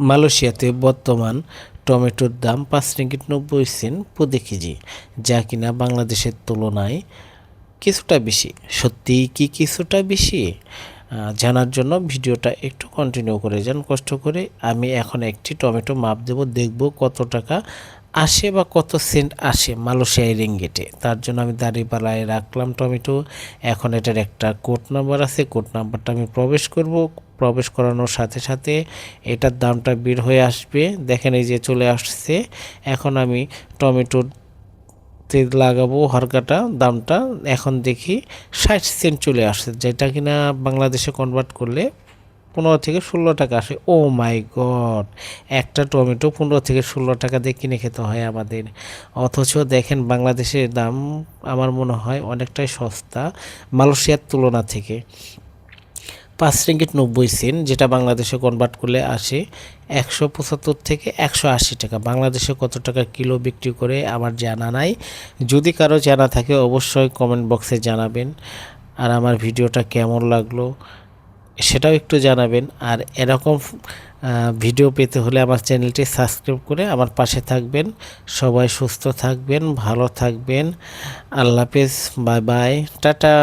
মালয়েশিয়াতে বর্তমান টমেটোর দাম পাঁচ রিঙ্গিট নব্বই সেন্ট প্রতি কেজি, যা কিনা বাংলাদেশের তুলনায় কিছুটা বেশি। সত্যিই কি কিছুটা বেশি? জানার জন্য ভিডিওটা একটু কন্টিনিউ করে যান, কষ্ট করে আমি এখন একটি টমেটো মাপ দেব, দেখব কত টাকা আসে বা কত সেন্ট আসে মালয়েশিয়ায় রিঙ্গিটে তার জন্য আমি দাঁড়িপালায় রাখলাম টমেটো। এখন এটার একটা কোড নাম্বার আছে, কোড নাম্বারটা আমি প্রবেশ করব। প্রবেশ করানোর সাথে সাথে এটার দামটা বের হয়ে আসবে। দেখেন এই যে চলে আসছে। এখন আমি টমেটোর তে লাগাবো হরকাটা, দামটা। এখন দেখি ষাট সেন্ট চলে আসে যেটা কিনা বাংলাদেশে কনভার্ট করলে পনেরো থেকে ষোলো টাকা আসে। ও মাই গড একটা টমেটো পনেরো থেকে ষোলো টাকা দিয়ে কিনে খেতে হয় আমাদের। অথচ দেখেন বাংলাদেশের দাম আমার মনে হয় অনেকটাই সস্তা, মালয়েশিয়ার তুলনা থেকে। পাঁচ রিঙ্গিট নব্বই সেন্ট, যেটা বাংলাদেশে কনভার্ট করলে আসে একশো পঁচাত্তর থেকে একশো আশি টাকা। বাংলাদেশে কত টাকা কিলো বিক্রি করে আমার জানা নাই। যদি কারও জানা থাকে, অবশ্যই কমেন্ট বক্সে জানাবেন। আর আমার ভিডিওটা কেমন লাগল সেটাও একটু জানাবেন। আর এরকম ভিডিও পেতে হলে আমার চ্যানেলটি সাবস্ক্রাইব করে আমার পাশে থাকবেন। সবাই সুস্থ থাকবেন, ভালো থাকবেন। আল্লাহ হাফেজ, বাই বাই, টাটা।